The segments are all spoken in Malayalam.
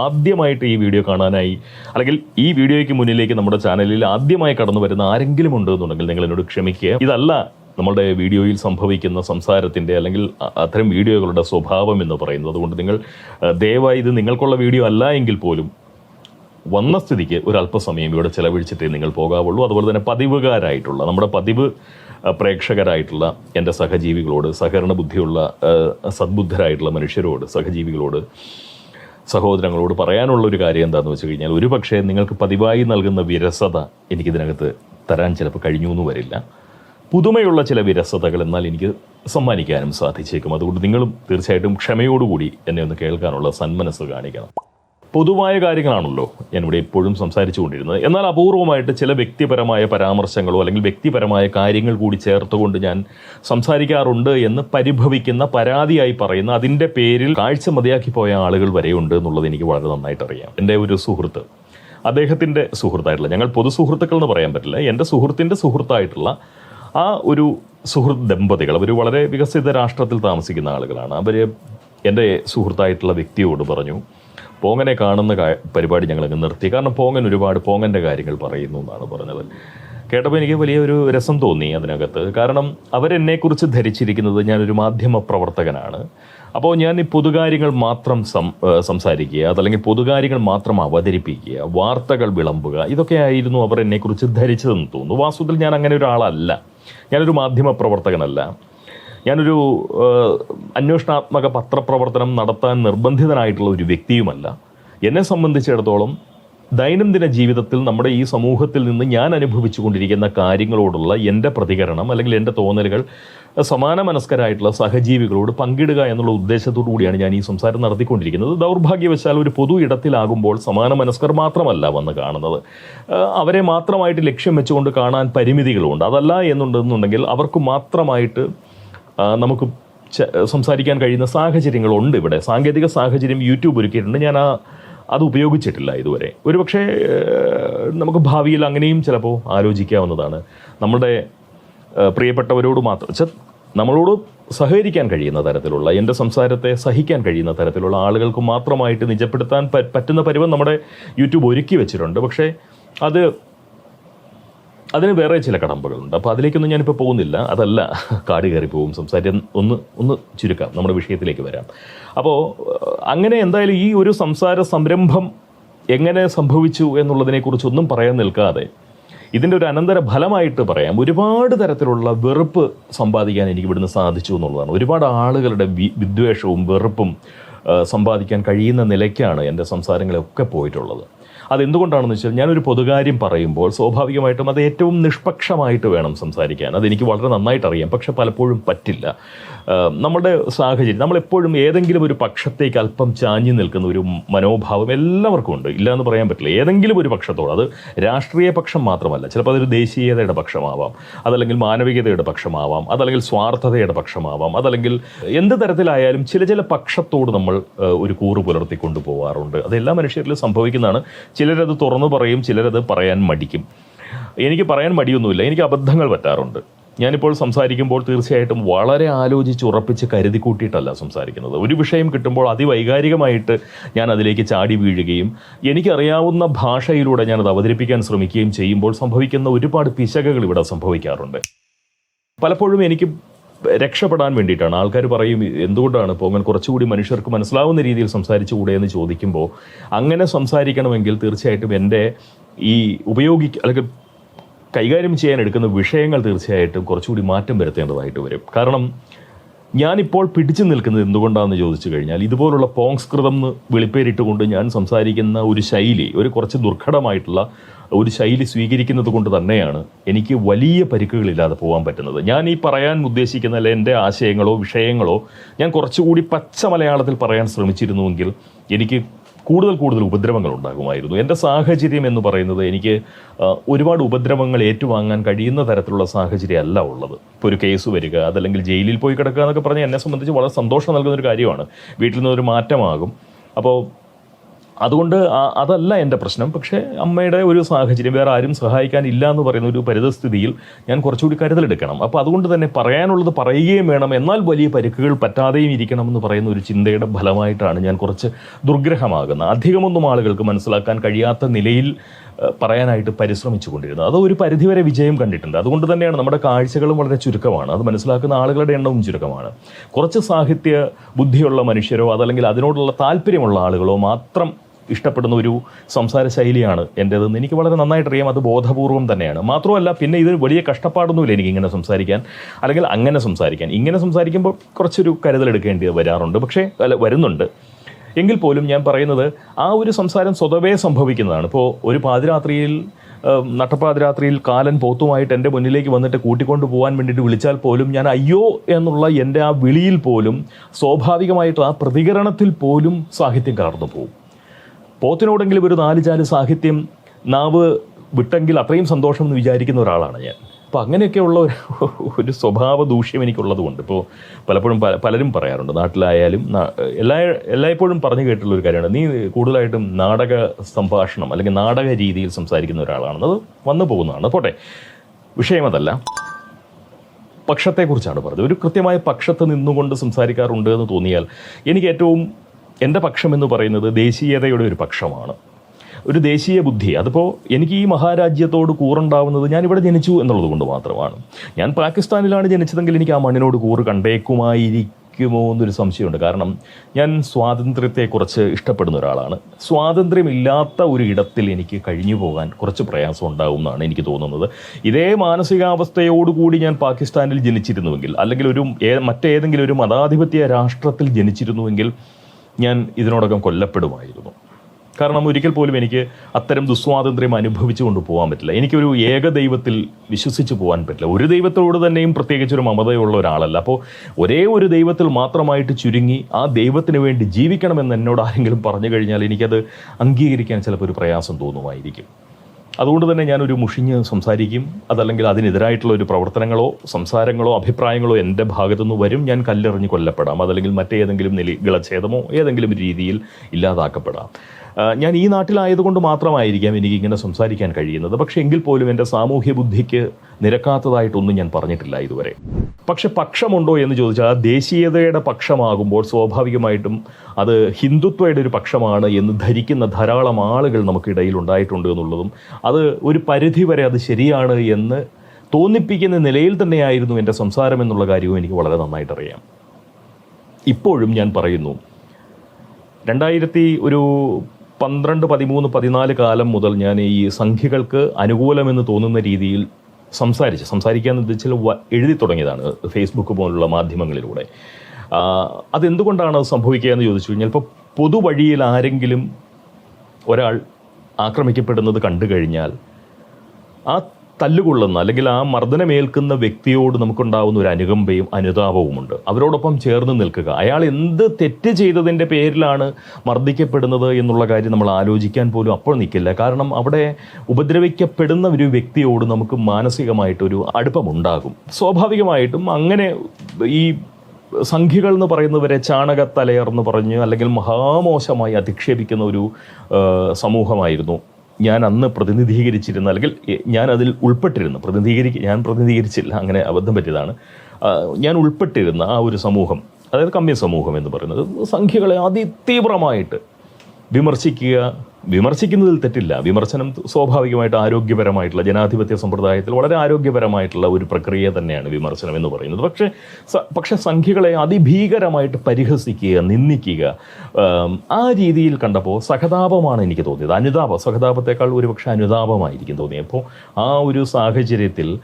ആദ്യമായിട്ട് ഈ വീഡിയോ കാണാനായി അല്ലെങ്കിൽ ഈ വീഡിയോയ്ക്ക് മുന്നിലേക്ക് നമ്മുടെ ചാനലിൽ ആദ്യമായി കടന്നു വരുന്ന ആരെങ്കിലും ഉണ്ട് എന്നുണ്ടെങ്കിൽ നിങ്ങൾ എന്നോട് ക്ഷമിക്കുക. ഇതല്ല നമ്മുടെ വീഡിയോയിൽ സംഭവിക്കുന്ന സംസാരത്തിന്റെ അല്ലെങ്കിൽ അത്തരം വീഡിയോകളുടെ സ്വഭാവം എന്ന് പറയുന്നത്. അതുകൊണ്ട് നിങ്ങൾ ദയവായി ഇത് നിങ്ങൾക്കുള്ള വീഡിയോ അല്ല എങ്കിൽ പോലും വന്ന സ്ഥിതിക്ക് ഒരു അല്പസമയം ഇവിടെ ചെലവഴിച്ചിട്ടേ നിങ്ങൾ പോകാവുള്ളൂ. അതുപോലെ തന്നെ പതിവുകാരായിട്ടുള്ള നമ്മുടെ പതിവ് പ്രേക്ഷകരായിട്ടുള്ള എന്റെ സഹജീവികളോട് സഹകരണ ബുദ്ധിയുള്ള സദ്ബുദ്ധരായിട്ടുള്ള മനുഷ്യരോട് സഹജീവികളോട് സഹോദരങ്ങളോട് പറയാനുള്ള ഒരു കാര്യം എന്താണെന്ന് വെച്ച് കഴിഞ്ഞാൽ ഒരു പക്ഷേ നിങ്ങൾക്ക് പതിവായി നൽകുന്ന വിരസത എനിക്കിതിനകത്ത് തരാൻ ചിലപ്പോൾ കഴിഞ്ഞു എന്ന് വരില്ല. പുതുമയുള്ള ചില വിരസതകൾ എന്നാൽ എനിക്ക് സമ്മാനിക്കാനും സാധിച്ചേക്കും. അതുകൊണ്ട് നിങ്ങളും തീർച്ചയായിട്ടും ക്ഷമയോടുകൂടി എന്നെ ഒന്ന് കേൾക്കാനുള്ള സന്മനസ് കാണിക്കണം. പൊതുവായ കാര്യങ്ങളാണല്ലോ ഞാനിവിടെ എപ്പോഴും സംസാരിച്ചു കൊണ്ടിരുന്നത് എന്നാൽ അപൂർവമായിട്ട് ചില വ്യക്തിപരമായ പരാമർശങ്ങളോ അല്ലെങ്കിൽ വ്യക്തിപരമായ കാര്യങ്ങൾ കൂടി ചേർത്തുകൊണ്ട് ഞാൻ സംസാരിക്കാറുണ്ട് എന്ന് പരിഭവിക്കുന്ന പരാതിയായി പറയുന്ന അതിന്റെ പേരിൽ കാഴ്ച മതിയാക്കി പോയ ആളുകൾ വരെയുണ്ട് എന്നുള്ളത് എനിക്ക് വളരെ നന്നായിട്ട് അറിയാം. എന്റെ ഒരു സുഹൃത്ത് അദ്ദേഹത്തിന്റെ സുഹൃത്തായിട്ടുള്ള ഞങ്ങൾ പൊതു സുഹൃത്തുക്കൾ എന്ന് പറയാൻ പറ്റില്ല എന്റെ സുഹൃത്തിന്റെ സുഹൃത്തായിട്ടുള്ള ആ ഒരു സുഹൃത്ത് ദമ്പതികൾ അവർ വളരെ വികസിത രാഷ്ട്രത്തിൽ താമസിക്കുന്ന ആളുകളാണ്. അവർ എന്റെ സുഹൃത്തായിട്ടുള്ള വ്യക്തിയോട് പറഞ്ഞു പോങ്ങനെ കാണുന്ന പരിപാടി ഞങ്ങളങ്ങ് നിർത്തി. കാരണം പോങ്ങൻ ഒരുപാട് പോങ്ങന്റെ കാര്യങ്ങൾ പറയുന്നു എന്നാണ് പറഞ്ഞത് കേട്ടപ്പോൾ എനിക്ക് വലിയൊരു രസം തോന്നി അതിനകത്ത്. കാരണം അവരെന്നെക്കുറിച്ച് ധരിച്ചിരിക്കുന്നത് ഞാനൊരു മാധ്യമ പ്രവർത്തകനാണ്. അപ്പോൾ ഞാൻ ഈ പൊതുകാര്യങ്ങൾ മാത്രം സം സംസാരിക്കുക അതല്ലെങ്കിൽ പൊതുകാര്യങ്ങൾ മാത്രം അവതരിപ്പിക്കുക വാർത്തകൾ വിളമ്പുക ഇതൊക്കെയായിരുന്നു അവർ എന്നെക്കുറിച്ച് ധരിച്ചതെന്ന് തോന്നുന്നു. വാസ്തുവിൽ ഞാൻ അങ്ങനെ ഒരാളല്ല. ഞാനൊരു മാധ്യമ പ്രവർത്തകനല്ല. ഞാനൊരു അന്വേഷണാത്മക പത്രപ്രവർത്തനം നടത്താൻ നിർബന്ധിതനായിട്ടുള്ള ഒരു വ്യക്തിയുമല്ല. എന്നെ സംബന്ധിച്ചിടത്തോളം ദൈനംദിന ജീവിതത്തിൽ നമ്മുടെ ഈ സമൂഹത്തിൽ നിന്ന് ഞാൻ അനുഭവിച്ചു കൊണ്ടിരിക്കുന്ന കാര്യങ്ങളോടുള്ള എന്റെ പ്രതികരണം അല്ലെങ്കിൽ എന്റെ തോന്നലുകൾ സമാന മനസ്കരായിട്ടുള്ള സഹജീവികളോട് പങ്കിടുക എന്നുള്ള ഉദ്ദേശത്തോടു കൂടിയാണ് ഞാൻ ഈ സംസാരം നടത്തിക്കൊണ്ടിരിക്കുന്നത്. ദൗർഭാഗ്യവശാൽ ഒരു പൊതു ഇടത്തിലാകുമ്പോൾ സമാന മനസ്കർ മാത്രമല്ല വന്ന് കാണുന്നത്. അവരെ മാത്രമായിട്ട് ലക്ഷ്യം വെച്ചുകൊണ്ട് കാണാൻ പരിമിതികളുണ്ട്. അതല്ല എന്നുണ്ടെന്നുണ്ടെങ്കിൽ അവർക്ക് മാത്രമായിട്ട് നമുക്ക് സംസാരിക്കാൻ കഴിയുന്ന സാഹചര്യങ്ങളുണ്ട് ഇവിടെ. സാങ്കേതിക സാഹചര്യം യൂട്യൂബ് ഒരുക്കിയിട്ടുണ്ട്. ഞാൻ ആ അത് ഉപയോഗിച്ചിട്ടില്ല ഇതുവരെ. ഒരുപക്ഷെ നമുക്ക് ഭാവിയിൽ അങ്ങനെയും ചിലപ്പോൾ ആലോചിക്കാവുന്നതാണ്. നമ്മുടെ പ്രിയപ്പെട്ടവരോട് മാത്രം നമ്മളോട് സഹകരിക്കാൻ കഴിയുന്ന തരത്തിലുള്ള എന്റെ സംസാരത്തെ സഹിക്കാൻ കഴിയുന്ന തരത്തിലുള്ള ആളുകൾക്ക് മാത്രമായിട്ട് നിജപ്പെടുത്താൻ പറ്റുന്ന പരിവം നമ്മുടെ യൂട്യൂബ് ഒരുക്കി വെച്ചിട്ടുണ്ട്. പക്ഷേ അത് അതിന് വേറെ ചില കടമ്പകളുണ്ട്. അപ്പോൾ അതിലേക്കൊന്നും ഞാനിപ്പോൾ പോകുന്നില്ല. അതല്ല കാട് കയറി പോകും സംസാരിക്കാൻ ഒന്ന് ഒന്ന് ചുരുക്കാം. നമ്മുടെ വിഷയത്തിലേക്ക് വരാം. അപ്പോൾ അങ്ങനെ എന്തായാലും ഈ ഒരു സംസാര സംരംഭം എങ്ങനെ സംഭവിച്ചു എന്നുള്ളതിനെക്കുറിച്ചൊന്നും പറയാൻ നിൽക്കാതെ ഇതിന്റെ ഒരു അനന്തര ഫലമായിട്ട് പറയാം. ഒരുപാട് തരത്തിലുള്ള വെറുപ്പ് സമ്പാദിക്കാൻ എനിക്ക് ഇവിടുന്ന് സാധിച്ചു എന്നുള്ളതാണ്. ഒരുപാട് ആളുകളുടെ വിദ്വേഷവും വെറുപ്പും സമ്പാദിക്കാൻ കഴിയുന്ന നിലയ്ക്കാണ് എന്റെ സംസാരങ്ങളൊക്കെ പോയിട്ടുള്ളത്. അതെന്തുകൊണ്ടാണെന്ന് വെച്ചാൽ ഞാനൊരു പൊതുകാര്യം പറയുമ്പോൾ സ്വാഭാവികമായിട്ടും അത് ഏറ്റവും നിഷ്പക്ഷമായിട്ട് വേണം സംസാരിക്കാൻ. അതെനിക്ക് വളരെ നന്നായിട്ട് അറിയാം പക്ഷെ പലപ്പോഴും പറ്റില്ല. നമ്മുടെ സാഹചര്യം നമ്മളെപ്പോഴും ഏതെങ്കിലും ഒരു പക്ഷത്തേക്ക് അല്പം ചാഞ്ഞു നിൽക്കുന്ന ഒരു മനോഭാവം എല്ലാവർക്കും ഉണ്ട്. ഇല്ല എന്ന് പറയാൻ പറ്റില്ല. ഏതെങ്കിലും ഒരു പക്ഷത്തോട് അത് രാഷ്ട്രീയ പക്ഷം മാത്രമല്ല. ചിലപ്പോൾ അതൊരു ദേശീയതയുടെ പക്ഷമാവാം. അതല്ലെങ്കിൽ മാനവികതയുടെ പക്ഷമാവാം. അതല്ലെങ്കിൽ സ്വാർത്ഥതയുടെ പക്ഷമാവാം. അതല്ലെങ്കിൽ എന്ത് തരത്തിലായാലും ചില ചില പക്ഷത്തോട് നമ്മൾ ഒരു കൂറ് പുലർത്തിക്കൊണ്ട് പോവാറുണ്ട് അത് എല്ലാ മനുഷ്യരിലും സംഭവിക്കുന്നതാണ്. ചിലരത് തുറന്നു പറയും ചിലരത് പറയാൻ മടിക്കും. എനിക്ക് പറയാൻ മടിയൊന്നുമില്ല. എനിക്ക് അബദ്ധങ്ങൾ പറ്റാറുണ്ട്. ഞാനിപ്പോൾ സംസാരിക്കുമ്പോൾ തീർച്ചയായിട്ടും വളരെ ആലോചിച്ച് ഉറപ്പിച്ച് കരുതി കൂട്ടിയിട്ടല്ല സംസാരിക്കുന്നത്. ഒരു വിഷയം കിട്ടുമ്പോൾ അതിവൈകാരികമായിട്ട് ഞാൻ അതിലേക്ക് ചാടി വീഴുകയും എനിക്കറിയാവുന്ന ഭാഷയിലൂടെ ഞാനത് അവതരിപ്പിക്കാൻ ശ്രമിക്കുകയും ചെയ്യുമ്പോൾ സംഭവിക്കുന്ന ഒരുപാട് പിശകകൾ ഇവിടെ സംഭവിക്കാറുണ്ട്. പലപ്പോഴും എനിക്ക് രക്ഷപ്പെടാൻ വേണ്ടിയിട്ടാണ്. ആൾക്കാർ പറയും എന്തുകൊണ്ടാണ്? പോങ്ങൻ കുറച്ചുകൂടി മനുഷ്യർക്ക് മനസ്സിലാവുന്ന രീതിയിൽ സംസാരിച്ചുകൂടെ എന്ന് ചോദിക്കുമ്പോൾ അങ്ങനെ സംസാരിക്കണമെങ്കിൽ തീർച്ചയായിട്ടും എന്റെ ഈ ഉപയോഗിക്ക അല്ലെങ്കിൽ കൈകാര്യം ചെയ്യാൻ എടുക്കുന്ന വിഷയങ്ങൾ തീർച്ചയായിട്ടും കുറച്ചുകൂടി മാറ്റം വരുത്തേണ്ടതായിട്ട് വരും. കാരണം ഞാനിപ്പോൾ പിടിച്ചു നിൽക്കുന്നത് എന്തുകൊണ്ടാണെന്ന് ചോദിച്ചു കഴിഞ്ഞാൽ ഇതുപോലുള്ള പോങ്സ്കൃതം എന്ന് വെളിപ്പേരിട്ടുകൊണ്ട് ഞാൻ സംസാരിക്കുന്ന ഒരു ശൈലി ഒരു കുറച്ച് ദുർഘടമായിട്ടുള്ള ഒരു ശൈലി സ്വീകരിക്കുന്നത് കൊണ്ട് തന്നെയാണ് എനിക്ക് വലിയ പരിക്കുകളില്ലാതെ പോകാൻ പറ്റുന്നത്. ഞാൻ ഈ പറയാൻ ഉദ്ദേശിക്കുന്ന അല്ലെ എന്റെ ആശയങ്ങളോ വിഷയങ്ങളോ ഞാൻ കുറച്ചുകൂടി പച്ച മലയാളത്തിൽ പറയാൻ ശ്രമിച്ചിരുന്നുവെങ്കിൽ എനിക്ക് കൂടുതൽ കൂടുതൽ ഉപദ്രവങ്ങൾ ഉണ്ടാകുമായിരുന്നു എന്റെ സാഹചര്യം എന്ന് പറയുന്നത് എനിക്ക് ഒരുപാട് ഉപദ്രവങ്ങൾ ഏറ്റുവാങ്ങാൻ കഴിയുന്ന തരത്തിലുള്ള സാഹചര്യം അല്ല ഉള്ളത്. ഇപ്പോൾ ഒരു കേസ് വരിക അതല്ലെങ്കിൽ ജയിലിൽ പോയി കിടക്കുക എന്നൊക്കെ പറഞ്ഞാൽ എന്നെ സംബന്ധിച്ച് വളരെ സന്തോഷം നൽകുന്ന ഒരു കാര്യമാണ്. വീട്ടിൽ നിന്നൊരു മാറ്റമാകും. അപ്പോൾ അതുകൊണ്ട് അതല്ല എന്റെ പ്രശ്നം. പക്ഷേ അമ്മയുടെ ഒരു സാഹചര്യം വേറെ ആരും സഹായിക്കാനില്ല എന്ന് പറയുന്ന ഒരു പരിതസ്ഥിതിയിൽ ഞാൻ കുറച്ചുകൂടി കരുതലെടുക്കണം. അപ്പോൾ അതുകൊണ്ട് തന്നെ പറയാനുള്ളത് പറയുകയും വേണം. എന്നാൽ വലിയ പരിക്കുകൾ പറ്റാതെയും ഇരിക്കണം എന്ന് പറയുന്ന ഒരു ചിന്തയുടെ ഫലമായിട്ടാണ് ഞാൻ കുറച്ച് ദുർഗ്രഹമാകുന്നത്. അധികമൊന്നും ആളുകൾക്ക് മനസ്സിലാക്കാൻ കഴിയാത്ത നിലയിൽ പറയാനായിട്ട് പരിശ്രമിച്ചു കൊണ്ടിരുന്നത് അത് ഒരു പരിധിവരെ വിജയം കണ്ടിട്ടുണ്ട്. അതുകൊണ്ട് തന്നെയാണ് നമ്മുടെ കാഴ്ചകളും വളരെ ചുരുക്കമാണ്. അത് മനസ്സിലാക്കുന്ന ആളുകളുടെ എണ്ണവും ചുരുക്കമാണ്. കുറച്ച് സാഹിത്യ ബുദ്ധിയുള്ള മനുഷ്യരോ അതല്ലെങ്കിൽ അതിനോടുള്ള താല്പര്യമുള്ള ആളുകളോ മാത്രം ഇഷ്ടപ്പെടുന്ന ഒരു സംസാര ശൈലിയാണ് എന്റേതെന്ന് എനിക്ക് വളരെ നന്നായിട്ട് അറിയാം അത് ബോധപൂർവം തന്നെയാണ്. മാത്രമല്ല പിന്നെ ഇത് വലിയ കഷ്ടപ്പാടൊന്നുമില്ല എനിക്ക് ഇങ്ങനെ സംസാരിക്കാൻ. അല്ലെങ്കിൽ അങ്ങനെ സംസാരിക്കാൻ. ഇങ്ങനെ സംസാരിക്കുമ്പോൾ കുറച്ചൊരു കരുതലെടുക്കേണ്ടി വരാറുണ്ട്. പക്ഷേ അല്ല വരുന്നുണ്ട്. എങ്കിൽ പോലും ഞാൻ പറയുന്നത് ആ ഒരു സംസാരം സ്വതവേ സംഭവിക്കുന്നതാണ്. ഇപ്പോൾ ഒരു പാതിരാത്രിയിൽ നട്ടപ്പാതിരാത്രിയിൽ കാലൻ പോത്തുമായിട്ട് എന്റെ മുന്നിലേക്ക് വന്നിട്ട് കൂട്ടിക്കൊണ്ട് പോകാൻ വേണ്ടിയിട്ട് വിളിച്ചാൽ പോലും ഞാൻ അയ്യോ എന്നുള്ള എന്റെ ആ വിളിയിൽ പോലും സ്വാഭാവികമായിട്ട് ആ പ്രതികരണത്തിൽ പോലും സാഹിത്യം കലർന്നു പോകും. പോത്തിനോടെങ്കിലും ഒരു നാല് ചാൽ സാഹിത്യം നാവ് വിട്ടെങ്കിൽ അത്രയും സന്തോഷം എന്ന് വിചാരിക്കുന്ന ഒരാളാണ് ഞാൻ. അപ്പോൾ അങ്ങനെയൊക്കെയുള്ള ഒരു ഒരു സ്വഭാവ ദൂഷ്യം എനിക്കുള്ളത് കൊണ്ട് ഇപ്പോൾ പലപ്പോഴും പല പലരും പറയാറുണ്ട് നാട്ടിലായാലും എല്ലാ എല്ലായ്പ്പോഴും പറഞ്ഞു കേട്ടിട്ടുള്ള ഒരു കാര്യമാണ്. നീ കൂടുതലായിട്ടും നാടക സംഭാഷണം അല്ലെങ്കിൽ നാടക രീതിയിൽ സംസാരിക്കുന്ന ഒരാളാണെന്ന് അത് വന്നു പോകുന്നതാണ്. പോട്ടെ വിഷയം അതല്ല. പക്ഷത്തെക്കുറിച്ചാണ് പറഞ്ഞത്. ഒരു കൃത്യമായ പക്ഷത്ത് നിന്നുകൊണ്ട് സംസാരിക്കാറുണ്ട് എന്ന് തോന്നിയാൽ എനിക്ക് ഏറ്റവും എന്റെ പക്ഷം എന്ന് പറയുന്നത് ദേശീയതയുടെ ഒരു പക്ഷമാണ്. ഒരു ദേശീയ ബുദ്ധി. അതിപ്പോൾ എനിക്ക് ഈ മഹാരാജ്യത്തോട് കൂറുണ്ടാവുന്നത് ഞാൻ ഇവിടെ ജനിച്ചു എന്നുള്ളത് കൊണ്ട് മാത്രമാണ്. ഞാൻ പാകിസ്ഥാനിലാണ് ജനിച്ചതെങ്കിൽ എനിക്ക് ആ മണ്ണിനോട് കൂറ് കണ്ടേക്കുമായിരിക്കുമോ എന്നൊരു സംശയമുണ്ട്. കാരണം ഞാൻ സ്വാതന്ത്ര്യത്തെക്കുറിച്ച് ഇഷ്ടപ്പെടുന്ന ഒരാളാണ്. സ്വാതന്ത്ര്യമില്ലാത്ത ഒരു ഇടത്തിൽ എനിക്ക് കഴിഞ്ഞു പോകാൻ കുറച്ച് പ്രയാസം ഉണ്ടാവും എന്നാണ് എനിക്ക് തോന്നുന്നത്. ഇതേ മാനസികാവസ്ഥയോടുകൂടി ഞാൻ പാകിസ്ഥാനിൽ ജനിച്ചിരുന്നുവെങ്കിൽ അല്ലെങ്കിൽ ഒരു മറ്റേതെങ്കിലും ഒരു മതാധിപത്യ രാഷ്ട്രത്തിൽ ജനിച്ചിരുന്നുവെങ്കിൽ ഞാൻ ഇതിനോടകം കൊല്ലപ്പെടുമായിരുന്നു. കാരണം ഒരിക്കൽ പോലും എനിക്ക് അത്തരം ദുസ്വാതന്ത്ര്യം അനുഭവിച്ചു കൊണ്ട് പോകാൻ പറ്റില്ല. എനിക്കൊരു ഏക ദൈവത്തിൽ വിശ്വസിച്ച് പോകാൻ പറ്റില്ല. ഒരു ദൈവത്തോട് തന്നെയും പ്രത്യേകിച്ച് ഒരു മമതയുള്ള ഒരാളല്ല. അപ്പോൾ ഒരേ ഒരു ദൈവത്തിൽ മാത്രമായിട്ട് ചുരുങ്ങി ആ ദൈവത്തിന് വേണ്ടി ജീവിക്കണമെന്ന് എന്നോട് ആരെങ്കിലും പറഞ്ഞു കഴിഞ്ഞാൽ എനിക്കത് അംഗീകരിക്കാൻ ചിലപ്പോൾ ഒരു പ്രയാസം തോന്നുമായിരിക്കും. അതുകൊണ്ട് തന്നെ ഞാനൊരു മുഷിഞ്ഞ് സംസാരിക്കും. അതല്ലെങ്കിൽ അതിനെതിരായിട്ടുള്ള ഒരു പ്രവർത്തനങ്ങളോ സംസാരങ്ങളോ അഭിപ്രായങ്ങളോ എന്റെ ഭാഗത്തുനിന്ന് വരും. ഞാൻ കല്ലെറിഞ്ഞ് കൊല്ലപ്പെടാം. അതല്ലെങ്കിൽ മറ്റേതെങ്കിലും നില ഗളച്ഛേദമോ ഏതെങ്കിലും രീതിയിൽ ഇല്ലാതാക്കപ്പെടാം. ഞാൻ ഈ നാട്ടിലായതുകൊണ്ട് മാത്രമായിരിക്കാം എനിക്ക് ഇങ്ങനെ സംസാരിക്കാൻ കഴിയുന്നത്. പക്ഷേ എങ്കിൽ പോലും എന്റെ സാമൂഹ്യ ബുദ്ധിക്ക് നിരക്കാത്തതായിട്ടൊന്നും ഞാൻ പറഞ്ഞിട്ടില്ല ഇതുവരെ. പക്ഷെ പക്ഷമുണ്ടോ എന്ന് ചോദിച്ചാൽ ആ ദേശീയതയുടെ പക്ഷമാകുമ്പോൾ സ്വാഭാവികമായിട്ടും അത് ഹിന്ദുത്വയുടെ ഒരു പക്ഷമാണ് എന്ന് ധരിക്കുന്ന ധാരാളം ആളുകൾ നമുക്കിടയിൽ ഉണ്ടായിട്ടുണ്ട് എന്നുള്ളതും അത് ഒരു പരിധി വരെ അത് ശരിയാണ് എന്ന് തോന്നിപ്പിക്കുന്ന നിലയിൽ തന്നെയായിരുന്നു എന്റെ സംസാരം എന്നുള്ള കാര്യവും എനിക്ക് വളരെ നന്നായിട്ട് അറിയാം ഇപ്പോഴും ഞാൻ പറയുന്നു രണ്ടായിരത്തി ഒരു പന്ത്രണ്ട് പതിമൂന്ന് പതിനാല് കാലം മുതൽ ഞാൻ ഈ സംഖ്യകൾക്ക് അനുകൂലമെന്ന് തോന്നുന്ന രീതിയിൽ സംസാരിച്ച് സംസാരിക്കാൻ ഉദ്ദേശിച്ചാൽ എഴുതി തുടങ്ങിയതാണ് ഫേസ്ബുക്ക് പോലുള്ള മാധ്യമങ്ങളിലൂടെ. അതെന്തുകൊണ്ടാണ് അത് സംഭവിക്കുക എന്ന് ചോദിച്ചു കഴിഞ്ഞാൽ ഇപ്പോൾ പൊതുവഴിയിൽ ആരെങ്കിലും ഒരാൾ ആക്രമിക്കപ്പെടുന്നത് കണ്ടു കഴിഞ്ഞാൽ ആ തല്ലുകൊള്ളുന്ന അല്ലെങ്കിൽ ആ മർദ്ദനമേൽക്കുന്ന വ്യക്തിയോട് നമുക്കുണ്ടാവുന്ന ഒരു അനുകമ്പയും അനുതാപവുമുണ്ട്. അവരോടൊപ്പം ചേർന്ന് നിൽക്കുക. അയാൾ എന്ത് തെറ്റ് ചെയ്തതിന്റെ പേരിലാണ് മർദ്ദിക്കപ്പെടുന്നത് എന്നുള്ള കാര്യം നമ്മൾ ആലോചിക്കാൻ പോലും അപ്പോൾ നിൽക്കില്ല. കാരണം അവിടെ ഉപദ്രവിക്കപ്പെടുന്ന ഒരു വ്യക്തിയോട് നമുക്ക് മാനസികമായിട്ടൊരു അടുപ്പമുണ്ടാകും. സ്വാഭാവികമായിട്ടും അങ്ങനെ ഈ സംഖ്യകൾ എന്ന് പറയുന്നവരെ ചാണകത്തലയർന്ന് പറഞ്ഞ് അല്ലെങ്കിൽ മഹാമോശമായി അധിക്ഷേപിക്കുന്ന ഒരു സമൂഹമായിരുന്നു. ഞാൻ അന്ന് പ്രതിനിധീകരിച്ചിരുന്ന അല്ലെങ്കിൽ ഞാൻ അതിൽ ഉൾപ്പെട്ടിരുന്നു. പ്രതിനിധീകരിക്ക ഞാൻ പ്രതിനിധീകരിച്ചില്ല അങ്ങനെ അബദ്ധം പറ്റിയതാണ്. ഞാൻ ഉൾപ്പെട്ടിരുന്ന ആ ഒരു സമൂഹം അതായത് കമ്മ്യ സമൂഹം എന്ന് പറയുന്നത് സംഖ്യകളെ അതിതീവ്രമായിട്ട് വിമർശിക്കുക വിമർശിക്കുന്നതിൽ തെറ്റില്ല. വിമർശനം സ്വാഭാവികമായിട്ട് ആരോഗ്യപരമായിട്ടുള്ള ജനാധിപത്യ സമ്പ്രദായത്തിൽ വളരെ ആരോഗ്യപരമായിട്ടുള്ള ഒരു പ്രക്രിയ തന്നെയാണ് വിമർശനം എന്ന് പറയുന്നത്. പക്ഷേ പക്ഷെ പക്ഷേ സംഖ്യകളെ അതിഭീകരമായിട്ട് പരിഹസിക്കുക നിന്ദിക്കുക ആ രീതിയിൽ കണ്ടപ്പോൾ സഹതാപമാണ് എനിക്ക് തോന്നിയത്. അനുതാപം സഹതാപത്തെക്കാൾ ഒരുപക്ഷെ അനുതാപമായിരിക്കും തോന്നിയത്. അപ്പോൾ ആ ഒരു സാഹചര്യത്തിൽ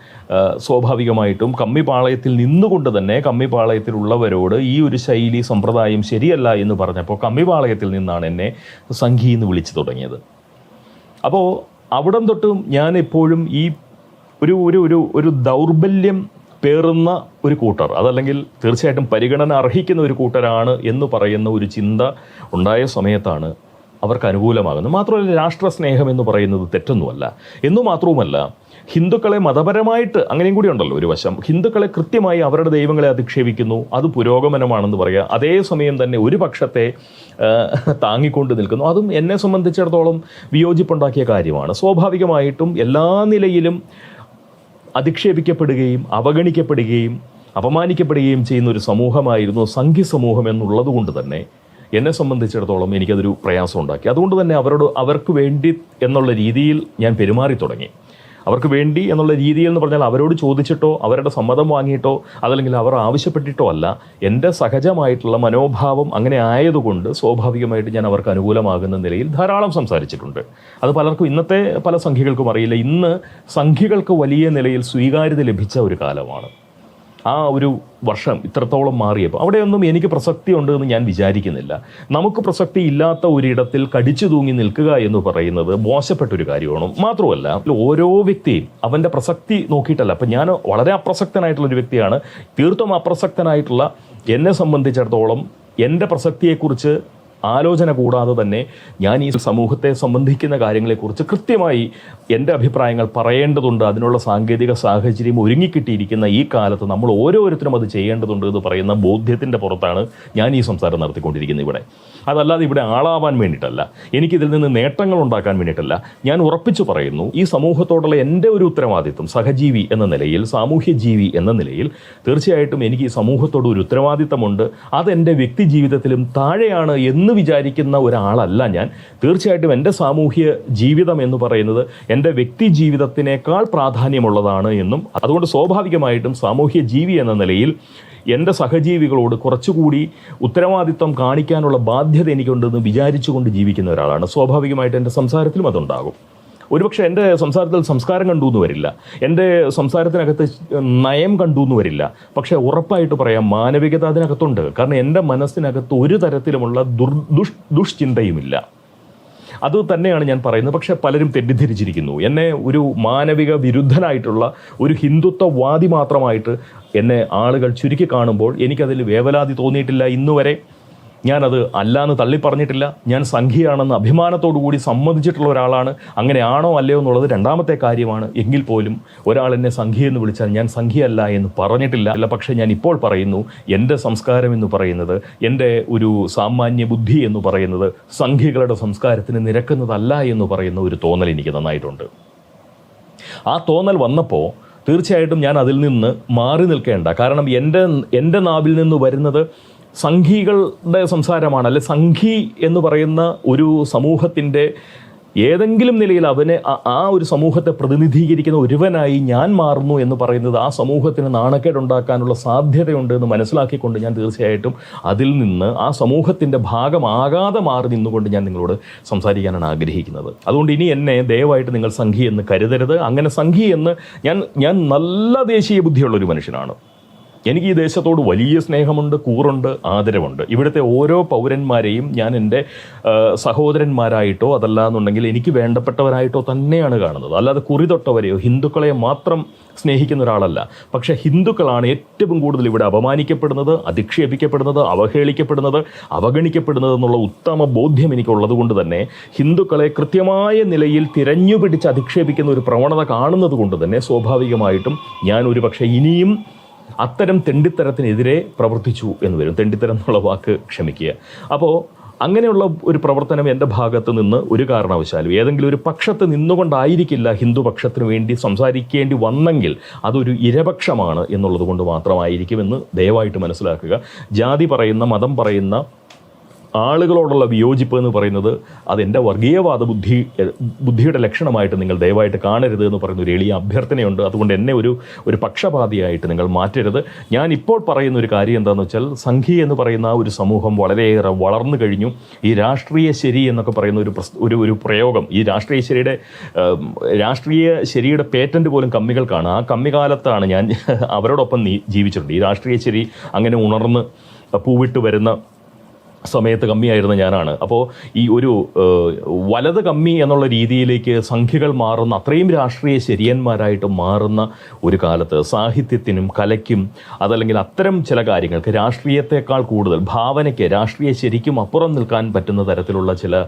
സ്വാഭാവികമായിട്ടും സ്വാഭാവികമായിട്ടും കമ്മിപ്പാളയത്തിൽ നിന്നുകൊണ്ട് തന്നെ കമ്മിപ്പാളയത്തിലുള്ളവരോട് ഈ ഒരു ശൈലി സമ്പ്രദായം ശരിയല്ല എന്ന് പറഞ്ഞപ്പോൾ കമ്മിപ്പാളയത്തിൽ നിന്നാണ് എന്നെ സംഘി എന്ന് വിളിച്ചു തുടങ്ങിയത്. അപ്പോൾ അവിടം തൊട്ടും ഞാൻ എപ്പോഴും ഈ ഒരു ഒരു ഒരു ഒരു ദൗർബല്യം പേറുന്ന ഒരു കൂട്ടർ അതല്ലെങ്കിൽ തീർച്ചയായിട്ടും പരിഗണന അർഹിക്കുന്ന ഒരു കൂട്ടരാണ് എന്ന് പറയുന്ന ഒരു ചിന്ത ഉണ്ടായ സമയത്താണ് അവർക്ക് അനുകൂലമാകുന്നത്. മാത്രമല്ല രാഷ്ട്രസ്നേഹം എന്ന് പറയുന്നത് തെറ്റൊന്നുമല്ല. എന്നു മാത്രവുമല്ല ഹിന്ദുക്കളെ മതപരമായിട്ട് അങ്ങനെയും കൂടി ഉണ്ടല്ലോ ഒരു വശം. ഹിന്ദുക്കളെ കൃത്യമായി അവരുടെ ദൈവങ്ങളെ അധിക്ഷേപിക്കുന്നു. അത് പുരോഗമനമാണെന്ന് പറയുക അതേസമയം തന്നെ ഒരു പക്ഷത്തെ താങ്ങിക്കൊണ്ട് നിൽക്കുന്നു. അതും എന്നെ സംബന്ധിച്ചിടത്തോളം വിയോജിപ്പുണ്ടാക്കിയ കാര്യമാണ്. സ്വാഭാവികമായിട്ടും എല്ലാ നിലയിലും അധിക്ഷേപിക്കപ്പെടുകയും അവഗണിക്കപ്പെടുകയും അപമാനിക്കപ്പെടുകയും ചെയ്യുന്ന ഒരു സമൂഹമായിരുന്നു സംഘി സമൂഹം എന്നുള്ളത് കൊണ്ട് തന്നെ എന്നെ സംബന്ധിച്ചിടത്തോളം എനിക്കതൊരു പ്രയാസം ഉണ്ടാക്കി അതുകൊണ്ട് തന്നെ അവരോട് അവർക്ക് വേണ്ടി എന്നുള്ള രീതിയിൽ ഞാൻ പെരുമാറി തുടങ്ങി. അവർക്ക് വേണ്ടി എന്നുള്ള രീതിയിൽ എന്ന് പറഞ്ഞാൽ അവരോട് ചോദിച്ചിട്ടോ അവരുടെ സമ്മതം വാങ്ങിയിട്ടോ അതല്ലെങ്കിൽ അവർ ആവശ്യപ്പെട്ടിട്ടോ അല്ല. എന്റെ സഹജമായിട്ടുള്ള മനോഭാവം അങ്ങനെ ആയതുകൊണ്ട് സ്വാഭാവികമായിട്ട് ഞാൻ അവർക്ക് അനുകൂലമാകുന്ന നിലയിൽ ധാരാളം സംസാരിച്ചിട്ടുണ്ട്. അത് പലർക്കും ഇന്നത്തെ പല സംഖ്യകൾക്കും അറിയില്ല. ഇന്ന് സംഖ്യകൾക്ക് വലിയ നിലയിൽ സ്വീകാര്യത ലഭിച്ച ഒരു കാലമാണ്. ആ ഒരു വർഷം ഇത്രത്തോളം മാറിയപ്പോൾ അവിടെയൊന്നും എനിക്ക് പ്രസക്തി ഉണ്ട് എന്ന് ഞാൻ വിചാരിക്കുന്നില്ല. നമുക്ക് പ്രസക്തി ഇല്ലാത്ത ഒരിടത്തിൽ കടിച്ചു തൂങ്ങി നിൽക്കുക എന്ന് പറയുന്നത് മോശപ്പെട്ടൊരു കാര്യമാണ്. മാത്രമല്ല ഓരോ വ്യക്തിയും അവന്റെ പ്രസക്തി നോക്കിയിട്ടല്ല. അപ്പം ഞാൻ വളരെ അപ്രസക്തനായിട്ടുള്ള ഒരു വ്യക്തിയാണ്. തീർത്തും അപ്രസക്തനായിട്ടുള്ള എന്നെ സംബന്ധിച്ചിടത്തോളം എന്റെ പ്രസക്തിയെക്കുറിച്ച് ആലോചന കൂടാതെ തന്നെ ഞാൻ ഈ സമൂഹത്തെ സംബന്ധിക്കുന്ന കാര്യങ്ങളെക്കുറിച്ച് കൃത്യമായി എന്റെ അഭിപ്രായങ്ങൾ പറയേണ്ടതുണ്ട്. അതിനുള്ള സാങ്കേതിക സാഹചര്യം ഒരുങ്ങിക്കിട്ടിയിരിക്കുന്ന ഈ കാലത്ത് നമ്മൾ ഓരോരുത്തരും അത് ചെയ്യേണ്ടതുണ്ട് എന്ന് പറയുന്ന ബോധ്യത്തിന്റെ പുറത്താണ് ഞാൻ ഈ സംസാരം നടത്തിക്കൊണ്ടിരിക്കുന്നത് ഇവിടെ. അതല്ലാതെ ഇവിടെ ആളാവാൻ വേണ്ടിയിട്ടല്ല. എനിക്കിതിൽ നിന്ന് നേട്ടങ്ങൾ ഉണ്ടാക്കാൻ വേണ്ടിയിട്ടല്ല. ഞാൻ ഉറപ്പിച്ചു പറയുന്നു ഈ സമൂഹത്തോടുള്ള എന്റെ ഒരു ഉത്തരവാദിത്വം സഹജീവി എന്ന നിലയിൽ സാമൂഹ്യ ജീവി എന്ന നിലയിൽ തീർച്ചയായിട്ടും എനിക്ക് ഈ സമൂഹത്തോട് ഒരു ഉത്തരവാദിത്തമുണ്ട്. അതെന്റെ വ്യക്തി ജീവിതത്തിലും താഴെയാണ് എന്ന് വിചാരിക്കുന്ന ഒരാളല്ല ഞാൻ. തീർച്ചയായിട്ടും എന്റെ സാമൂഹ്യ ജീവിതം എന്ന് പറയുന്നത് എന്റെ വ്യക്തി ജീവിതത്തിനേക്കാൾ പ്രാധാന്യമുള്ളതാണ് എന്നും അതുകൊണ്ട് സ്വാഭാവികമായിട്ടും സാമൂഹ്യ ജീവി എന്ന നിലയിൽ എന്റെ സഹജീവികളോട് കുറച്ചുകൂടി ഉത്തരവാദിത്വം കാണിക്കാനുള്ള ബാധ്യത എനിക്കുണ്ടെന്ന് വിചാരിച്ചുകൊണ്ട് ജീവിക്കുന്ന ഒരാളാണ്. സ്വാഭാവികമായിട്ട് എന്റെ സംസാരത്തിലും അതുണ്ടാകും. ഒരുപക്ഷെ എന്റെ സംസാരത്തിൽ സംസ്കാരം കണ്ടു എന്ന് വരില്ല. എന്റെ സംസാരത്തിനകത്ത് നയം കണ്ടു എന്ന് വരില്ല. പക്ഷേ ഉറപ്പായിട്ട് പറയാം മാനവികത അതിനകത്തുണ്ട്. കാരണം എന്റെ മനസ്സിനകത്ത് ഒരു തരത്തിലുമുള്ള ദുർ ദുഷ് ദുഷ്ചിന്തയുമില്ല. അത് തന്നെയാണ് ഞാൻ പറയുന്നത്. പക്ഷെ പലരും തെറ്റിദ്ധരിച്ചിരിക്കുന്നു. എന്നെ ഒരു മാനവിക വിരുദ്ധനായിട്ടുള്ള ഒരു ഹിന്ദുത്വവാദി മാത്രമായിട്ട് എന്നെ ആളുകൾ ചുരുക്കി കാണുമ്പോൾ എനിക്കതിൽ വേവലാതി തോന്നിയിട്ടില്ല ഇന്നുവരെ. ഞാനത് അല്ലാന്ന് തള്ളി പറഞ്ഞിട്ടില്ല ഞാൻ സംഘിയാണെന്ന് അഭിമാനത്തോടു കൂടി സമ്മതിച്ചിട്ടുള്ള ഒരാളാണ്. അങ്ങനെയാണോ അല്ലയോ എന്നുള്ളത് രണ്ടാമത്തെ കാര്യമാണ്. എങ്കിൽ പോലും ഒരാൾ എന്നെ സംഘി എന്ന് വിളിച്ചാൽ ഞാൻ സംഘിയല്ല എന്ന് പറഞ്ഞിട്ടില്ല. അല്ല പക്ഷേ ഞാൻ ഇപ്പോൾ പറയുന്നു എന്റെ സംസ്കാരം എന്ന് പറയുന്നത് എന്റെ ഒരു സാമാന്യ ബുദ്ധി എന്ന് പറയുന്നത് സംഘികളുടെ സംസ്കാരത്തിന് നിരക്കുന്നതല്ല എന്ന് പറയുന്ന ഒരു തോന്നൽ എനിക്ക് നന്നായിട്ടുണ്ട്. ആ തോന്നൽ വന്നപ്പോൾ തീർച്ചയായിട്ടും ഞാൻ അതിൽ നിന്ന് മാറി നിൽക്കേണ്ട. കാരണം എന്റെ എന്റെ നാവിൽ നിന്ന് വരുന്നത് സംഘികളുടെ സംസാരമാണ് അല്ലെ സംഘി എന്ന് പറയുന്ന ഒരു സമൂഹത്തിന്റെ ഏതെങ്കിലും നിലയിൽ അവനെ ആ- ഒരു സമൂഹത്തെ പ്രതിനിധീകരിക്കുന്ന ഒരുവനായി ഞാൻ മാറുന്നു എന്ന് പറയുന്നത് ആ സമൂഹത്തിന് നാണക്കേടുണ്ടാക്കാനുള്ള സാധ്യതയുണ്ട് എന്ന് മനസ്സിലാക്കിക്കൊണ്ട് ഞാൻ തീർച്ചയായിട്ടും അതിൽ നിന്ന് ആ സമൂഹത്തിന്റെ ഭാഗമാകാതെ മാറി നിന്നുകൊണ്ട് ഞാൻ നിങ്ങളോട് സംസാരിക്കാനാണ് ആഗ്രഹിക്കുന്നത്. അതുകൊണ്ട് ഇനി എന്നെ ദയവായിട്ട് നിങ്ങൾ സംഘി എന്ന് കരുതരുത്. അങ്ങനെ സംഘി എന്ന് ഞാൻ ഞാൻ നല്ല ദേശീയ ബുദ്ധിയുള്ള ഒരു മനുഷ്യനാണ്. എനിക്ക് ഈ ദേശത്തോട് വലിയ സ്നേഹമുണ്ട് കൂറുണ്ട് ആദരവുണ്ട്. ഇവിടുത്തെ ഓരോ പൗരന്മാരെയും ഞാൻ എന്റെ സഹോദരന്മാരായിട്ടോ അതല്ല എന്നുണ്ടെങ്കിൽ എനിക്ക് വേണ്ടപ്പെട്ടവരായിട്ടോ തന്നെയാണ് കാണുന്നത്. അല്ലാതെ കുറി തൊട്ടവരെയോ ഹിന്ദുക്കളെ മാത്രം സ്നേഹിക്കുന്ന ഒരാളല്ല. പക്ഷെ ഹിന്ദുക്കളാണ് ഏറ്റവും കൂടുതൽ ഇവിടെ അപമാനിക്കപ്പെടുന്നത് അധിക്ഷേപിക്കപ്പെടുന്നത് അവഹേളിക്കപ്പെടുന്നത് അവഗണിക്കപ്പെടുന്നത് എന്നുള്ള ഉത്തമ ബോധ്യം എനിക്കുള്ളത് കൊണ്ട് തന്നെ ഹിന്ദുക്കളെ കൃത്യമായ നിലയിൽ തിരഞ്ഞുപിടിച്ച് അധിക്ഷേപിക്കുന്ന ഒരു പ്രവണത കാണുന്നത് കൊണ്ട് തന്നെ സ്വാഭാവികമായിട്ടും ഞാൻ ഒരു പക്ഷേ ഇനിയും അത്തരം തെണ്ടിത്തരത്തിനെതിരെ പ്രവർത്തിച്ചു എന്ന് വരും. തെണ്ടിത്തരം എന്നുള്ള വാക്ക് ക്ഷമിക്കുക. അപ്പോൾ അങ്ങനെയുള്ള ഒരു പ്രവർത്തനം എന്റെ ഭാഗത്ത് നിന്ന് ഒരു കാരണവശാലും ഏതെങ്കിലും ഒരു പക്ഷത്ത് നിന്നുകൊണ്ടായിരിക്കില്ല ഹിന്ദു പക്ഷത്തിന് വേണ്ടി സംസാരിക്കേണ്ടി വന്നെങ്കിൽ അതൊരു ഇരപക്ഷമാണ് എന്നുള്ളത് കൊണ്ട് മാത്രമായിരിക്കുമെന്ന് ദയവായിട്ട് മനസ്സിലാക്കുക. ജാതി പറയുന്ന മതം പറയുന്ന ആളുകളോടുള്ള വിയോജിപ്പ് എന്ന് പറയുന്നത് അതെന്റെ വർഗീയവാദ ബുദ്ധി ബുദ്ധിയുടെ ലക്ഷണമായിട്ട് നിങ്ങൾ ദയവായിട്ട് കാണരുത് എന്ന് പറയുന്ന ഒരു എളിയ അഭ്യർത്ഥനയുണ്ട്. അതുകൊണ്ട് എന്നെ ഒരു ഒരു പക്ഷപാതിയായിട്ട് നിങ്ങൾ മാറ്റരുത്. ഞാൻ ഇപ്പോൾ പറയുന്ന ഒരു കാര്യം എന്താണെന്ന് വെച്ചാൽ സംഘി എന്ന് പറയുന്ന ഒരു സമൂഹം വളരെയേറെ വളർന്നു കഴിഞ്ഞു. ഈ രാഷ്ട്രീയ ശരി എന്നൊക്കെ പറയുന്ന ഒരു ഒരു ഒരു പ്രയോഗം. ഈ രാഷ്ട്രീയ ശരിയുടെ രാഷ്ട്രീയ ശരിയുടെ പേറ്റന്റ് പോലും കമ്മികൾക്കാണ്. ആ കമ്മികാലത്താണ് ഞാൻ അവരോടൊപ്പം നീ ജീവിച്ചിട്ടുണ്ട്. ഈ രാഷ്ട്രീയ ശരി അങ്ങനെ ഉണർന്ന് പൂവിട്ട് വരുന്ന സമയത്ത് കമ്മിയായിരുന്ന ഞാനാണ്. അപ്പോൾ ഈ ഒരു വലത് കമ്മി എന്നുള്ള രീതിയിലേക്ക് സംഖ്യകൾ മാറുന്ന അത്രയും രാഷ്ട്രീയ ശരിയന്മാരായിട്ട് മാറുന്ന ഒരു കാലത്ത് സാഹിത്യത്തിനും കലയ്ക്കും അതല്ലെങ്കിൽ അത്തരം ചില കാര്യങ്ങൾക്ക് രാഷ്ട്രീയത്തെക്കാൾ കൂടുതൽ ഭാവനയ്ക്ക് രാഷ്ട്രീയ ശരിക്കും അപ്പുറം നിൽക്കാൻ പറ്റുന്ന തരത്തിലുള്ള ചില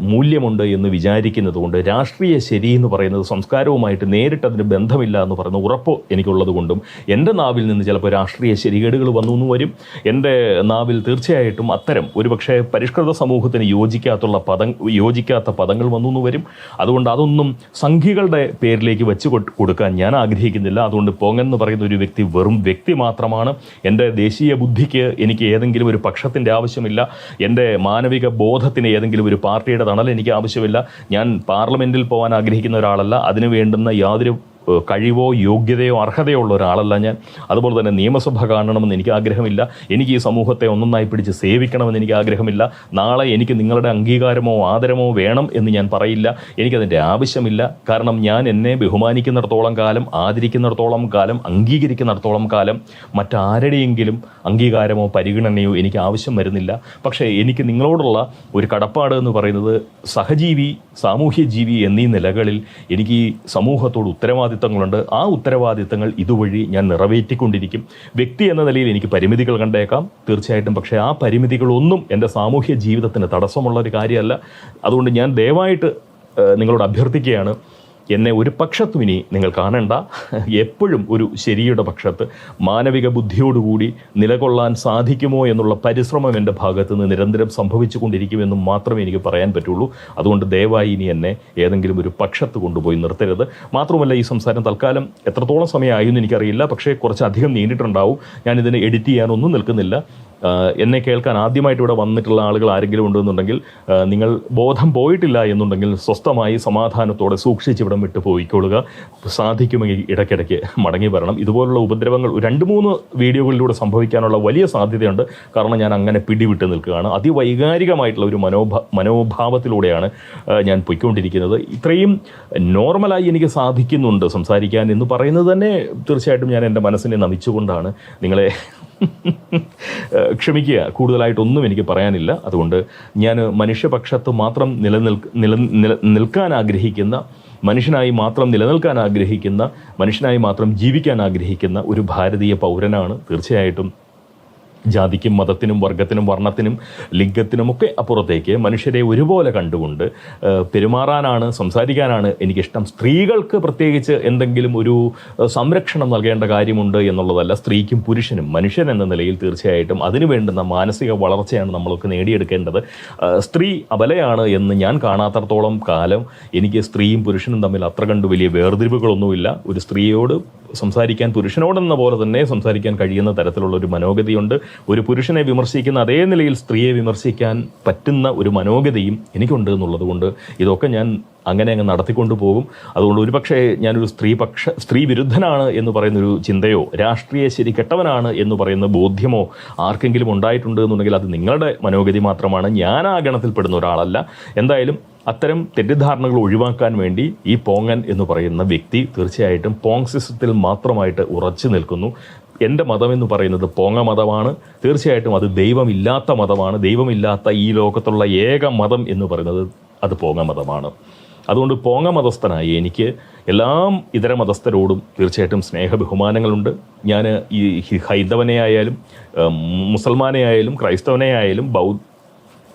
മൂല്യമുണ്ട് എന്ന് വിചാരിക്കുന്നത് കൊണ്ട് രാഷ്ട്രീയ ശരി എന്ന് പറയുന്നത് സംസ്കാരവുമായിട്ട് നേരിട്ട് അതിന് ബന്ധമില്ല എന്ന് പറയുന്ന ഉറപ്പ് എനിക്കുള്ളത് കൊണ്ടും എന്റെ നാവിൽ നിന്ന് ചിലപ്പോൾ രാഷ്ട്രീയ ശരികേടുകൾ വന്നു വരും. എന്റെ നാവിൽ തീർച്ചയായിട്ടും അത്തരം ഒരുപക്ഷെ പരിഷ്കൃത സമൂഹത്തിന് യോജിക്കാത്തുള്ള പദം യോജിക്കാത്ത പദങ്ങൾ വന്നു എന്ന് വരും. അതുകൊണ്ട് അതൊന്നും സംഖ്യകളുടെ പേരിലേക്ക് വെച്ച് കൊടുക്കാൻ ഞാൻ ആഗ്രഹിക്കുന്നില്ല. അതുകൊണ്ട് പോങ്ങൻ പറയുന്ന ഒരു വ്യക്തി വെറും വ്യക്തി മാത്രമാണ്. എന്റെ ദേശീയ ബുദ്ധിക്ക് എനിക്ക് ഏതെങ്കിലും ഒരു പക്ഷത്തിന്റെ ആവശ്യമില്ല. എന്റെ മാനവിക ബോധത്തിന് ഏതെങ്കിലും ഒരു പാർട്ടിയുടെ തണൽ എനിക്ക് ആവശ്യമില്ല. ഞാൻ പാർലമെന്റിൽ പോകാൻ ആഗ്രഹിക്കുന്ന ഒരാളല്ല. അതിന് വേണ്ടുന്ന യാതൊരു കഴിവോ യോഗ്യതയോ അർഹതയോ ഉള്ള ഒരാളല്ല ഞാൻ. അതുപോലെ തന്നെ നിയമസഭ കാണണമെന്ന് എനിക്ക് ആഗ്രഹമില്ല. എനിക്ക് ഈ സമൂഹത്തെ ഒന്നൊന്നായി പിടിച്ച് സേവിക്കണമെന്ന് എനിക്ക് ആഗ്രഹമില്ല. നാളെ എനിക്ക് നിങ്ങളുടെ അംഗീകാരമോ ആദരമോ വേണം എന്ന് ഞാൻ പറയില്ല. എനിക്കതിന്റെ ആവശ്യമില്ല. കാരണം ഞാൻ എന്നെ ബഹുമാനിക്കുന്നിടത്തോളം കാലം ആദരിക്കുന്നിടത്തോളം കാലം അംഗീകരിക്കുന്നിടത്തോളം കാലം മറ്റാരുടെയെങ്കിലും അംഗീകാരമോ പരിഗണനയോ എനിക്ക് ആവശ്യം വരുന്നില്ല. പക്ഷേ എനിക്ക് നിങ്ങളോടുള്ള ഒരു കടപ്പാട് എന്ന് പറയുന്നത് സഹജീവി സാമൂഹ്യജീവി എന്നീ നിലകളിൽ എനിക്ക് ഈ സമൂഹത്തോട് ഉത്തരവാദിത്തങ്ങളുണ്ട്. ആ ഉത്തരവാദിത്തങ്ങൾ ഇതുവഴി ഞാൻ നിറവേറ്റിക്കൊണ്ടിരിക്കും. വ്യക്തി എന്ന നിലയിൽ എനിക്ക് പരിമിതികൾ കണ്ടേക്കാം. തീർച്ചയായിട്ടും പക്ഷേ ആ പരിമിതികളൊന്നും എന്റെ സാമൂഹ്യ ജീവിതത്തിന് തടസ്സമുള്ള ഒരു കാര്യമല്ല. അതുകൊണ്ട് ഞാൻ ദയവായിട്ട് നിങ്ങളോട് അഭ്യർത്ഥിക്കുകയാണ്. എന്നെ ഒരു പക്ഷത്തും ഇനി നിങ്ങൾ കാണണ്ട. എപ്പോഴും ഒരു ശരിയുടെ പക്ഷത്ത്. മാനവിക ബുദ്ധിയോടുകൂടി നിലകൊള്ളാൻ സാധിക്കുമോ എന്നുള്ള പരിശ്രമം എന്റെ ഭാഗത്ത് നിന്ന് നിരന്തരം സംഭവിച്ചു കൊണ്ടിരിക്കുമെന്നും മാത്രമേ എനിക്ക് പറയാൻ പറ്റുള്ളൂ. അതുകൊണ്ട് ദയവായി ഇനി എന്നെ ഏതെങ്കിലും ഒരു പക്ഷത്ത് കൊണ്ടുപോയി നിർത്തരുത്. മാത്രമല്ല ഈ സംസാരം തൽക്കാലം എത്രത്തോളം സമയമായെന്ന് എനിക്കറിയില്ല. പക്ഷേ കുറച്ചധികം നീണ്ടിട്ടുണ്ടാവും. ഞാനിതിനെ എഡിറ്റ് ചെയ്യാനൊന്നും നിൽക്കുന്നില്ല. എന്നെ കേൾക്കാൻ ആദ്യമായിട്ട് ഇവിടെ വന്നിട്ടുള്ള ആളുകൾ ആരെങ്കിലും ഉണ്ടെന്നുണ്ടെങ്കിൽ നിങ്ങൾ ബോധം പോയിട്ടില്ല എന്നുണ്ടെങ്കിൽ സ്വസ്ഥമായി സമാധാനത്തോടെ സൂക്ഷിച്ച് ഇവിടം വിട്ടു പോയിക്കൊള്ളുക. സാധിക്കുമെങ്കിൽ ഇടയ്ക്കിടയ്ക്ക് മടങ്ങി വരണം. ഇതുപോലുള്ള ഉപദ്രവങ്ങൾ രണ്ട് മൂന്ന് വീഡിയോകളിലൂടെ സംഭവിക്കാനുള്ള വലിയ സാധ്യതയുണ്ട്. കാരണം ഞാൻ അങ്ങനെ പിടിവിട്ട് നിൽക്കുകയാണ്. അതിവൈകാരികമായിട്ടുള്ള ഒരു മനോഭാ മനോഭാവത്തിലൂടെയാണ് ഞാൻ പൊയ്ക്കൊണ്ടിരിക്കുന്നത്. ഇത്രയും നോർമലായി എനിക്ക് സാധിക്കുന്നുണ്ട് സംസാരിക്കാൻ എന്ന് പറയുന്നത് തന്നെ തീർച്ചയായിട്ടും ഞാൻ എന്റെ മനസ്സിനെ നമിച്ചുകൊണ്ടാണ്. നിങ്ങളെ ക്ഷമിക്കുക. കൂടുതലായിട്ടൊന്നും എനിക്ക് പറയാനില്ല. അതുകൊണ്ട് ഞാൻ മനുഷ്യപക്ഷത്ത് മാത്രം നിലനിൽക്ക് നില നില നിൽക്കാൻ ആഗ്രഹിക്കുന്ന മനുഷ്യനായി മാത്രം നിലനിൽക്കാൻ ആഗ്രഹിക്കുന്ന മനുഷ്യനായി മാത്രം ജീവിക്കാൻ ആഗ്രഹിക്കുന്ന ഒരു ഭാരതീയ പൗരനാണ് തീർച്ചയായിട്ടും ജാതിക്കും മതത്തിനും വർഗത്തിനും വർണത്തിനും ലിംഗത്തിനുമൊക്കെ അപ്പുറത്തേക്ക് മനുഷ്യരെ ഒരുപോലെ കണ്ടുകൊണ്ട് പെരുമാറാനാണ് സംസാരിക്കാനാണ് എനിക്കിഷ്ടം. സ്ത്രീകൾക്ക് പ്രത്യേകിച്ച് എന്തെങ്കിലും ഒരു സംരക്ഷണം നൽകേണ്ട കാര്യമുണ്ട് എന്നുള്ളതല്ല സ്ത്രീക്കും പുരുഷനും മനുഷ്യൻ എന്ന നിലയിൽ തീർച്ചയായിട്ടും അതിനു വേണ്ടുന്ന മാനസിക വളർച്ചയാണ് നമ്മളൊക്കെ നേടിയെടുക്കേണ്ടത്. സ്ത്രീ അബലയാണ് എന്ന് ഞാൻ കാണാത്തടത്തോളം കാലം എനിക്ക് സ്ത്രീയും പുരുഷനും തമ്മിൽ അത്ര കണ്ട് വലിയ വേർതിരിവുകളൊന്നുമില്ല. ഒരു സ്ത്രീയോട് സംസാരിക്കാൻ പുരുഷനോടെന്ന പോലെ തന്നെ സംസാരിക്കാൻ കഴിയുന്ന തരത്തിലുള്ള ഒരു മനോഗതിയുണ്ട്. ഒരു പുരുഷനെ വിമർശിക്കുന്ന അതേ നിലയിൽ സ്ത്രീയെ വിമർശിക്കാൻ പറ്റുന്ന ഒരു മനോഗതയും എനിക്കുണ്ട് എന്നുള്ളതുകൊണ്ട് ഇതൊക്കെ ഞാൻ അങ്ങനെ അങ്ങ് നടത്തിക്കൊണ്ടു പോകും. അതുകൊണ്ട് ഒരുപക്ഷെ ഞാനൊരു സ്ത്രീ പക്ഷ സ്ത്രീ വിരുദ്ധനാണ് എന്ന് പറയുന്നൊരു ചിന്തയോ രാഷ്ട്രീയ ശരി കെട്ടവനാണ് എന്ന് പറയുന്ന ബോധ്യമോ ആർക്കെങ്കിലും ഉണ്ടായിട്ടുണ്ട് എന്നുണ്ടെങ്കിൽ അത് നിങ്ങളുടെ മനോഗതി മാത്രമാണ്. ഞാൻ ആ ഗണത്തിൽപ്പെടുന്ന ഒരാളല്ല. എന്തായാലും അത്തരം തെറ്റിദ്ധാരണകൾ ഒഴിവാക്കാൻ വേണ്ടി ഈ പോങ്ങൻ എന്ന് പറയുന്ന വ്യക്തി തീർച്ചയായിട്ടും പോങ് സിസ്റ്റത്തിൽ മാത്രമായിട്ട് ഉറച്ചു നിൽക്കുന്നു. എന്റെ എന്ന് പറയുന്നത് പോങ്ങ മതമാണ്. തീർച്ചയായിട്ടും അത് ദൈവമില്ലാത്ത മതമാണ്. ദൈവമില്ലാത്ത ഈ ലോകത്തുള്ള ഏക മതം എന്ന് പറയുന്നത് അത് പോങ്ങ മതമാണ്. അതുകൊണ്ട് പോങ്ങ മതസ്ഥനായി എനിക്ക് എല്ലാം ഇതര മതസ്ഥരോടും തീർച്ചയായിട്ടും സ്നേഹബഹുമാനങ്ങളുണ്ട്. ഞാൻ ഈ ഹൈന്ദവനെ ആയാലും മുസൽമാനെ ആയാലും ക്രൈസ്തവനെ ആയാലും ബൗ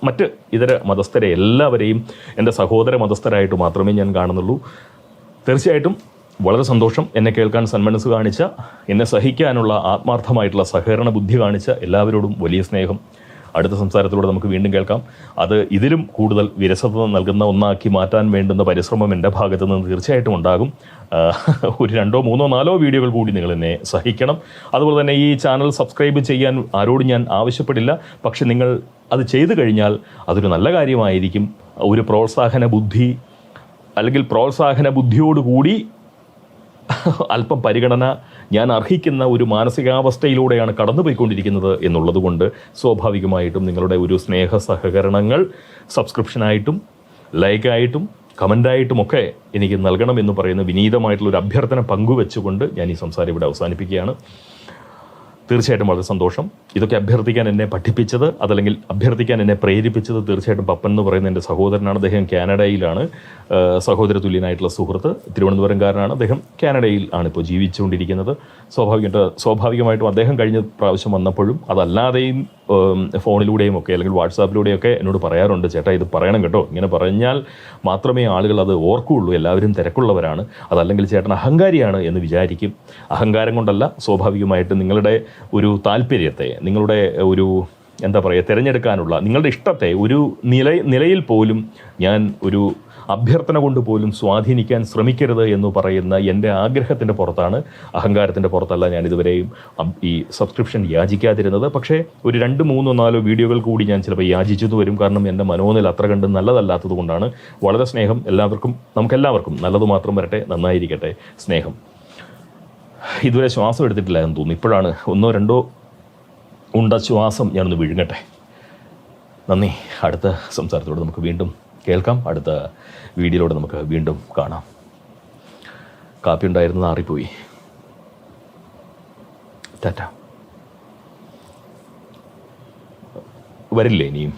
മറ്റ് ഇതര മതസ്ഥരെ എല്ലാവരെയും എന്റെ സഹോദര മതസ്ഥരായിട്ട് മാത്രമേ ഞാൻ കാണുന്നുള്ളൂ. തീർച്ചയായിട്ടും വളരെ സന്തോഷം എന്നെ കേൾക്കാൻ സന്മനസ് കാണിച്ച എന്നെ സഹിക്കാനുള്ള ആത്മാർത്ഥമായിട്ടുള്ള സഹകരണ ബുദ്ധി കാണിച്ച എല്ലാവരോടും വലിയ സ്നേഹം. അടുത്ത സംസാരത്തിലൂടെ നമുക്ക് വീണ്ടും കേൾക്കാം. അത് ഇതിലും കൂടുതൽ വിരസത നൽകുന്ന ഒന്നാക്കി മാറ്റാൻ വേണ്ടുന്ന പരിശ്രമം എന്റെ ഭാഗത്തു നിന്ന് തീർച്ചയായിട്ടും ഉണ്ടാകും. ഒരു രണ്ടോ മൂന്നോ നാലോ വീഡിയോകൾ കൂടി നിങ്ങൾ എന്നെ സഹിക്കണം. അതുപോലെ തന്നെ ഈ ചാനൽ സബ്സ്ക്രൈബ് ചെയ്യാൻ ആരോടും ഞാൻ ആവശ്യപ്പെടില്ല. പക്ഷെ നിങ്ങൾ അത് ചെയ്തു കഴിഞ്ഞാൽ അതൊരു നല്ല കാര്യമായിരിക്കും. ഒരു പ്രോത്സാഹന ബുദ്ധി അല്ലെങ്കിൽ പ്രോത്സാഹന ബുദ്ധിയോടുകൂടി അല്പം പരിഗണന ഞാൻ അർഹിക്കുന്ന ഒരു മാനസികാവസ്ഥയിലൂടെയാണ് കടന്നുപോയിക്കൊണ്ടിരിക്കുന്നത് എന്നുള്ളതുകൊണ്ട് സ്വാഭാവികമായിട്ടും നിങ്ങളുടെ ഒരു സ്നേഹ സഹകരണങ്ങൾ സബ്സ്ക്രിപ്ഷനായിട്ടും ലൈക്കായിട്ടും കമന്റായിട്ടും ഒക്കെ എനിക്ക് നൽകണമെന്ന് പറയുന്ന വിനീതമായിട്ടുള്ള ഒരു അഭ്യർത്ഥന പങ്കുവെച്ചുകൊണ്ട് ഞാൻ ഈ സംസാരം ഇവിടെ അവസാനിപ്പിക്കുകയാണ്. തീർച്ചയായിട്ടും വളരെ സന്തോഷം. ഇതൊക്കെ അഭ്യർത്ഥിക്കാൻ എന്നെ പഠിപ്പിച്ചത് അതല്ലെങ്കിൽ അഭ്യർത്ഥിക്കാൻ എന്നെ പ്രേരിപ്പിച്ചത് തീർച്ചയായിട്ടും പപ്പൻ എന്ന് പറയുന്ന എന്റെ സഹോദരനാണ്. അദ്ദേഹം കാനഡയിലാണ്. സഹോദര തുല്യനായിട്ടുള്ള സുഹൃത്ത് തിരുവനന്തപുരംകാരനാണ്. അദ്ദേഹം കാനഡയിൽ ആണ് ഇപ്പോൾ ജീവിച്ചുകൊണ്ടിരിക്കുന്നത്. സ്വാഭാവികമായിട്ട് സ്വാഭാവികമായിട്ടും അദ്ദേഹം കഴിഞ്ഞ പ്രാവശ്യം വന്നപ്പോഴും അതല്ലാതെയും ഫോണിലൂടെയും ഒക്കെ അല്ലെങ്കിൽ വാട്സാപ്പിലൂടെയൊക്കെ എന്നോട് പറയാറുണ്ട് ചേട്ടാ ഇത് പറയണം കേട്ടോ. ഇങ്ങനെ പറഞ്ഞാൽ മാത്രമേ ആളുകൾ അത് ഓർക്കുകയുള്ളൂ. എല്ലാവരും തിരക്കുള്ളവരാണ്. അതല്ലെങ്കിൽ ചേട്ടൻ അഹങ്കാരിയാണ് എന്ന് വിചാരിക്കും. അഹങ്കാരം കൊണ്ടല്ല സ്വാഭാവികമായിട്ട് നിങ്ങളുടെ ഒരു താല്പര്യത്തെ നിങ്ങളുടെ ഒരു എന്താ പറയുക തിരഞ്ഞെടുക്കാനുള്ള നിങ്ങളുടെ ഇഷ്ടത്തെ ഒരു നില നിലയിൽ പോലും ഞാൻ ഒരു അഭ്യർത്ഥന കൊണ്ട് പോലും സ്വാധീനിക്കാൻ ശ്രമിക്കരുത് എന്ന് പറയുന്ന എന്റെ ആഗ്രഹത്തിന്റെ പുറത്താണ്. അഹങ്കാരത്തിന്റെ പുറത്തല്ല ഞാൻ ഇതുവരെയും ഈ സബ്സ്ക്രിപ്ഷൻ യാചിക്കാതിരുന്നത്. പക്ഷേ ഒരു രണ്ട് മൂന്നോ നാലോ വീഡിയോകൾ കൂടി ഞാൻ ചിലപ്പോൾ യാചിച്ചത് വരും. കാരണം എന്റെ മനോനില അത്ര കണ്ട് നല്ലതല്ലാത്തത് കൊണ്ടാണ്. വളരെ സ്നേഹം എല്ലാവർക്കും നമുക്കെല്ലാവർക്കും നല്ലത് മാത്രം വരട്ടെ നന്നായിരിക്കട്ടെ സ്നേഹം. ഇതുവരെ ശ്വാസം എടുത്തിട്ടില്ല എന്ന് തോന്നുന്നു. ഇപ്പോഴാണ് ഒന്നോ രണ്ടോ ഉണ്ട ശ്വാസം ഞാനൊന്ന് വിഴുങ്ങട്ടെ. നന്ദി. അടുത്ത സംസാരത്തോടെ നമുക്ക് വീണ്ടും കേൾക്കാം. അടുത്ത വീഡിയോയിലൂടെ നമുക്ക് വീണ്ടും കാണാം. കാപ്പി ഉണ്ടായിരുന്നത് ആറിപ്പോയി ടാറ്റ. വരില്ലേ ഇനിയും?